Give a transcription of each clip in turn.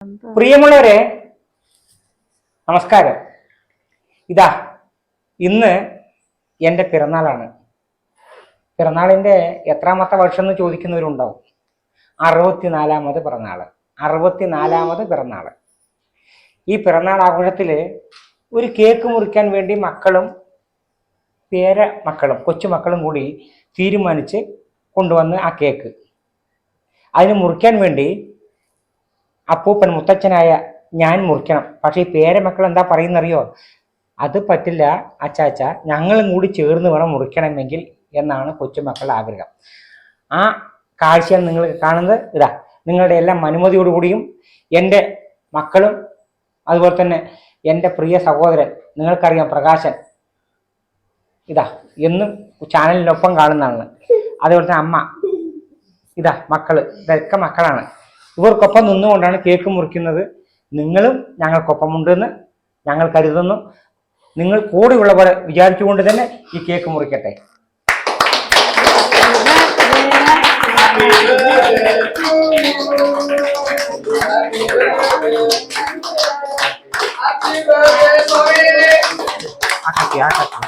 പ്രിയമുള്ളവരെ നമസ്കാരം. ഇതാ ഇന്ന് എന്റെ പിറന്നാളാണ്. പിറന്നാളിന്റെ എത്രാമത്തെ വർഷം എന്ന് ചോദിക്കുന്നവരുണ്ടാവും. അറുപത്തിനാലാമത് പിറന്നാൾ അറുപത്തിനാലാമത് പിറന്നാൾ ഈ പിറന്നാൾ ആഘോഷത്തിൽ ഒരു കേക്ക് മുറിക്കാൻ വേണ്ടി മക്കളും പേര മക്കളും കൊച്ചുമക്കളും കൂടി തീരുമാനിച്ച് കൊണ്ടുവന്ന് ആ കേക്ക്. അതിന് മുറിക്കാൻ വേണ്ടി അപ്പൂപ്പൻ മുത്തച്ഛനായ ഞാൻ മുറിക്കണം. പക്ഷേ ഈ പേരമക്കൾ എന്താ പറയുന്നറിയോ? അത് പറ്റില്ല അച്ചാച്ച. ഞങ്ങളും കൂടി ചേർന്ന് വേണം മുറിക്കണമെങ്കിൽ എന്നാണ് കൊച്ചുമക്കളുടെ ആഗ്രഹം. ആ കാഴ്ചയാണ് നിങ്ങൾ കാണുന്നത്. ഇതാ നിങ്ങളുടെ എല്ലാം അനുമതിയോടുകൂടിയും എന്റെ മക്കളും അതുപോലെ തന്നെ എന്റെ പ്രിയ സഹോദരൻ നിങ്ങൾക്കറിയാം പ്രകാശൻ. ഇതാ എന്നും ചാനലിനൊപ്പം കാണുന്നതാണ്. അതുപോലെ തന്നെ അമ്മ. ഇതാ മക്കൾ ഇതൊക്കെ മക്കളാണ്. ഇവർക്കൊപ്പം നിന്നുകൊണ്ടാണ് കേക്ക് മുറിക്കുന്നത്. നിങ്ങളും ഞങ്ങൾക്കൊപ്പമുണ്ടെന്ന് ഞങ്ങൾ കരുതുന്നു. നിങ്ങൾ കൂടെയുള്ള പോലെ വിചാരിച്ചുകൊണ്ട് തന്നെ ഈ കേക്ക് മുറിക്കട്ടെ. ആ കത്തി ആ കത്തി.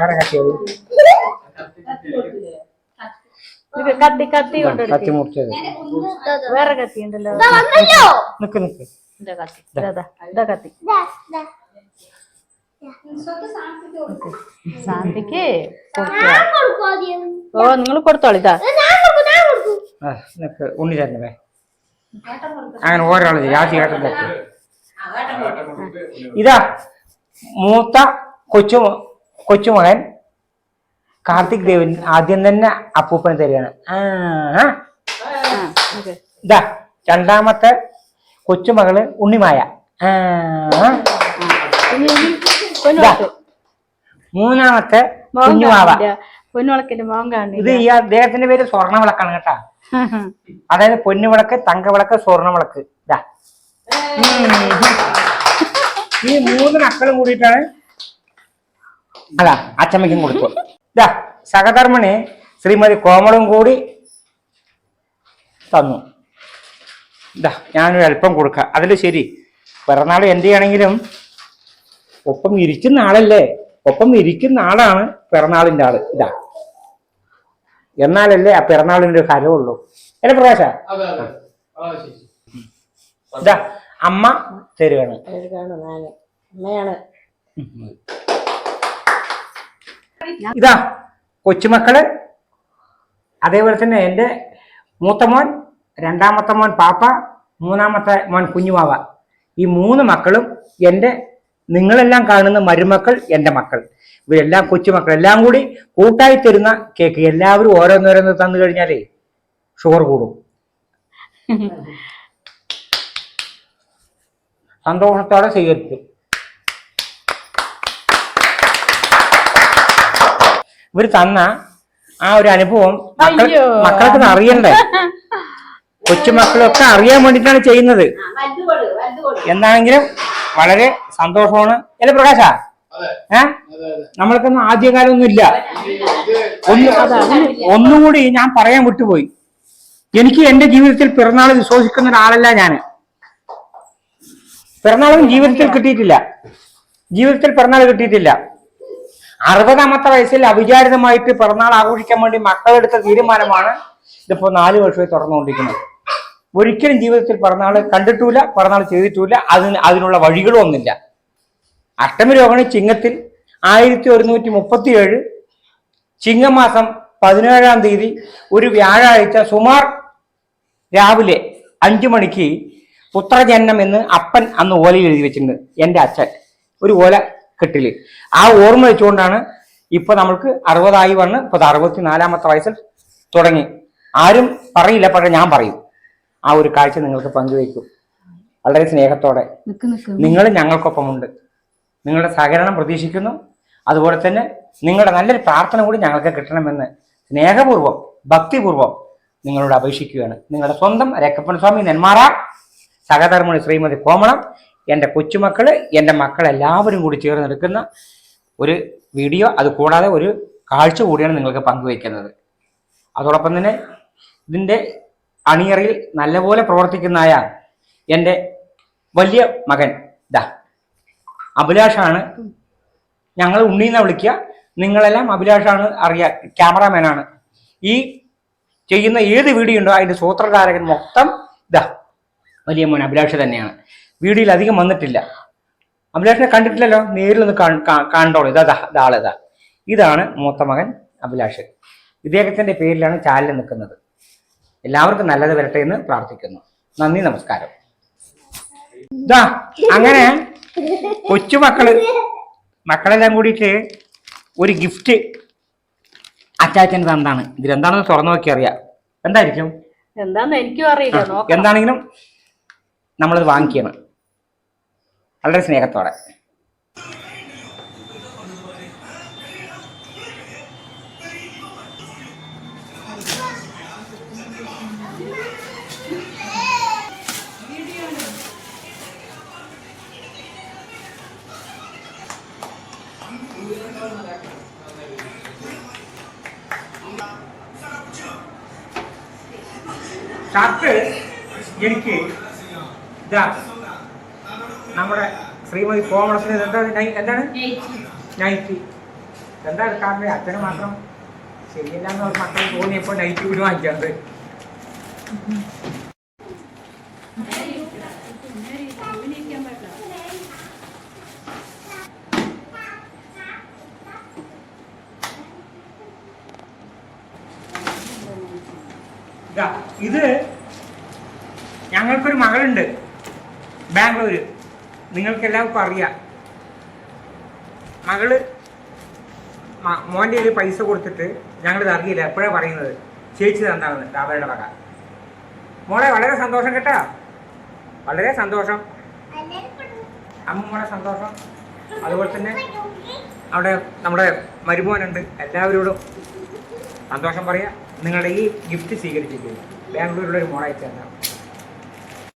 വേറെ കത്തിയത് ഇത് കത്തി കത്തി മുറിച്ചത്. വേറെ കത്തി ഉണ്ടല്ലോ. നിക്ക് നിക്ക്. കത്തി. കത്തി. ശാന്തിക്ക്. ഓ നിങ്ങൾ കൊടുത്തോളൂ ഇതാ. ആ നിക്ക് ഉണ്ണി തന്നെ അങ്ങനെ ഓരോ ഏട്ടന്റെ ഇതാ മൂത്ത കൊച്ചു കൊച്ചുമകൻ കാർത്തിക് ദേവൻ ആദ്യം തന്നെ അപ്പൂപ്പൻ തരികയാണ്. ഇതാ രണ്ടാമത്തെ കൊച്ചുമകൾ ഉണ്ണിമായ. മൂന്നാമത്തെ കുഞ്ഞുമാവ. ഇത് ഈ അദ്ദേഹത്തിന്റെ പേര് സ്വർണവിളക്കാണ് കേട്ടാ. അതായത് പൊന്നുവിളക്ക് തങ്കവിളക്ക് സ്വർണവിളക്ക് ഇതാ. ഈ മൂന്ന് മക്കളും കൂടിയിട്ടാണ്. അതാ അച്ചമ്മയ്ക്കും കൊടുത്തു. ഇതാ സഹധർമ്മന് ശ്രീമതി കോമളും കൂടി തന്നു. ഇതാ ഞാനൊരു അല്പം കൊടുക്കാം. അതിൽ ശരി പിറന്നാൾ എന്റെ ആണെങ്കിലും ഒപ്പം ഇരിക്കുന്ന ആളല്ലേ? ഒപ്പം ഇരിക്കുന്ന ആളാണ് പിറന്നാളിന്റെ ആൾ. ഇതാ എന്നാലല്ലേ ആ പിറന്നാളിന്റെ ഒരു ഫലമുള്ളൂ അല്ലേ പ്രകാശ? ഇതാ അമ്മ തരുവാണ്. അമ്മയാണ്. ഇതാ കൊച്ചുമക്കൾ. അതേപോലെ തന്നെ എന്റെ മൂത്ത മോൻ രണ്ടാമത്തെ മോൻ പാപ്പ മൂന്നാമത്തെ മോൻ കുഞ്ഞുമാവ. ഈ മൂന്ന് മക്കളും എന്റെ നിങ്ങളെല്ലാം കാണുന്ന മരുമക്കൾ എന്റെ മക്കൾ. ഇവരെല്ലാം കൊച്ചുമക്കൾ. എല്ലാം കൂടി കൂട്ടായി തരുന്ന കേക്ക് എല്ലാവരും ഓരോന്നോരോന്ന് തന്നു കഴിഞ്ഞാലേ ഷുഗർ കൂടും. സന്തോഷത്തോടെ സ്വീകരിക്കും. ഇവർ തന്ന ആ ഒരു അനുഭവം മക്കൾ മക്കൾക്ക് അറിയണ്ടേ? കൊച്ചുമക്കളൊക്കെ അറിയാൻ വേണ്ടിട്ടാണ് ചെയ്യുന്നത്. എന്താണെങ്കിലും വളരെ സന്തോഷമാണ്. അല്ലെ പ്രകാശ? ഏ? നമ്മൾക്കൊന്നും ആദ്യകാലൊന്നും ഇല്ല ഒന്ന് ഒന്നുകൂടി ഞാൻ പറയാൻ വിട്ടുപോയി. എനിക്ക് എന്റെ ജീവിതത്തിൽ പിറന്നാൾ വിശ്വസിക്കുന്ന ഒരാളല്ല ഞാൻ പിറന്നാളും ജീവിതത്തിൽ കിട്ടിയിട്ടില്ല. ജീവിതത്തിൽ പിറന്നാൾ കിട്ടിയിട്ടില്ല. അറുപതാമത്തെ വയസ്സിൽ അവിചാരിതമായിട്ട് പിറന്നാൾ ആഘോഷിക്കാൻ വേണ്ടി മക്കളെടുത്ത തീരുമാനമാണ് ഇതിപ്പോ നാല് വർഷമായി തുറന്നുകൊണ്ടിരിക്കുന്നത്. ഒരിക്കലും ജീവിതത്തിൽ പിറന്നാൾ കണ്ടിട്ടില്ല പിറന്നാൾ ചെയ്തിട്ടില്ല അതിന് അതിനുള്ള വഴികളും ഒന്നില്ല അഷ്ടമി രോഹിണി ചിങ്ങത്തിൽ ആയിരത്തി ഒരുന്നൂറ്റി മുപ്പത്തി ഏഴ് ചിങ്ങമാസം പതിനേഴാം തീയതി ഒരു വ്യാഴാഴ്ച സുമാർ രാവിലെ അഞ്ചു മണിക്ക് പുത്രജനം എന്ന് അപ്പൻ അന്ന് ഓലയിൽ എഴുതി വെച്ചിട്ടുണ്ട്. എന്റെ അച്ഛൻ. ഒരു ഓല കെട്ടിൽ ആ ഓർമ്മ വെച്ചുകൊണ്ടാണ് ഇപ്പൊ നമ്മൾക്ക് അറുപതായി വന്ന് ഇപ്പൊ അറുപത്തിനാലാമത്തെ വയസ്സിൽ തുടങ്ങി. ആരും പറയില്ല പക്ഷെ ഞാൻ പറയും. ആ ഒരു കാഴ്ച നിങ്ങൾക്ക് പങ്കുവയ്ക്കും. വളരെ സ്നേഹത്തോടെ. നിങ്ങൾ ഞങ്ങൾക്കൊപ്പമുണ്ട്. നിങ്ങളുടെ സഹകരണം പ്രതീക്ഷിക്കുന്നു. അതുപോലെ തന്നെ നിങ്ങളുടെ നല്ലൊരു പ്രാർത്ഥന കൂടി ഞങ്ങൾക്ക് കിട്ടണമെന്ന് സ്നേഹപൂർവം ഭക്തിപൂർവം നിങ്ങളോട് അപേക്ഷിക്കുകയാണ്. നിങ്ങളുടെ സ്വന്തം രക്കപ്പൻ സ്വാമി നെന്മാറ സഹധർമ്മണി ശ്രീമതി കോമളം എന്റെ കൊച്ചുമക്കൾ എന്റെ മക്കളെല്ലാവരും കൂടി ചേർന്നെടുക്കുന്ന ഒരു വീഡിയോ അത് കൂടാതെ ഒരു കാഴ്ച കൂടിയാണ് നിങ്ങൾക്ക് പങ്കുവയ്ക്കുന്നത്. അതോടൊപ്പം തന്നെ ഇതിന്റെ അണിയറിൽ നല്ലപോലെ പ്രവർത്തിക്കുന്നതായ എന്റെ വലിയ മകൻ ഇതാ അഭിലാഷാണ് ഞങ്ങൾ ഉണ്ണീന്ന വിളിക്കുക. നിങ്ങളെല്ലാം അഭിലാഷാണ് അറിയാ ക്യാമറാമാനാണ്. ഈ ചെയ്യുന്ന ഏത് വീഡിയോ ഉണ്ടോ അതിന്റെ സൂത്രധാരകൻ മൊത്തം ഇതാ വലിയ മോൻ അഭിലാഷ് തന്നെയാണ്. വീഡിയോയിൽ അധികം വന്നിട്ടില്ല. അഭിലാഷിനെ കണ്ടിട്ടില്ലല്ലോ? നേരിൽ ഒന്ന് കണ്ടോളൂ ഇതാ ദാളതാ ഇതാണ് മൂത്ത മകൻ അഭിലാഷ്. ഇദ്ദേഹത്തിന്റെ പേരിലാണ് ചാനൽ നിൽക്കുന്നത്. എല്ലാവർക്കും നല്ലത് വരട്ടെ എന്ന് പ്രാർത്ഥിക്കുന്നു. നന്ദി നമസ്കാരം. ഇതാ അങ്ങനെ കൊച്ചുമക്കൾ മക്കളെല്ലാം കൂടിയിട്ട് ഒരു ഗിഫ്റ്റ് അച്ചാച്ചന് തന്നാണ് ഇതിലെന്താണെന്ന് തുറന്നു നോക്കി അറിയാം. എന്തായിരിക്കും? എനിക്കും അറിയില്ല. എന്താണെങ്കിലും നമ്മളത് വാങ്ങിക്കണം. വളരെ സ്നേഹത്തോടെ. ഷർട്ട് എനിക്ക് ഇതാ. നമ്മുടെ ശ്രീമതി കോമളത്തിന് എന്താ നൈ- എന്താണ്? നൈറ്റി. എന്താ എടുക്കാറുണ്ട് അച്ഛന് മാത്രം ശരിയല്ല എന്ന് മക്കൾ തോന്നിയപ്പോൾ നൈറ്റി കൂടി വാങ്ങിക്കാറ് ഇത് ഞങ്ങൾക്കൊരു മകളുണ്ട്. ബാംഗ്ലൂര്. നിങ്ങൾക്ക് എല്ലാവർക്കും അറിയാം. മകൾ മോന്റെ ഒരു പൈസ കൊടുത്തിട്ട് ഞങ്ങളിത് അറിയില്ല എപ്പോഴാണ് പറയുന്നത്? ചേച്ചി തന്നാണെന്ന് അവരുടെ വക. മോളെ വളരെ സന്തോഷം കേട്ടാ. വളരെ സന്തോഷം. അമ്മ മോളെ സന്തോഷം. അതുപോലെ തന്നെ അവിടെ നമ്മുടെ മരുമോനുണ്ട് എല്ലാവരോടും സന്തോഷം പറയാം. നിങ്ങളുടെ ഈ ഗിഫ്റ്റ് സ്വീകരിച്ചിരിക്കുന്നു ബാംഗ്ലൂരിലുള്ള ഒരു മോളെ അയച്ചു തന്നാണ്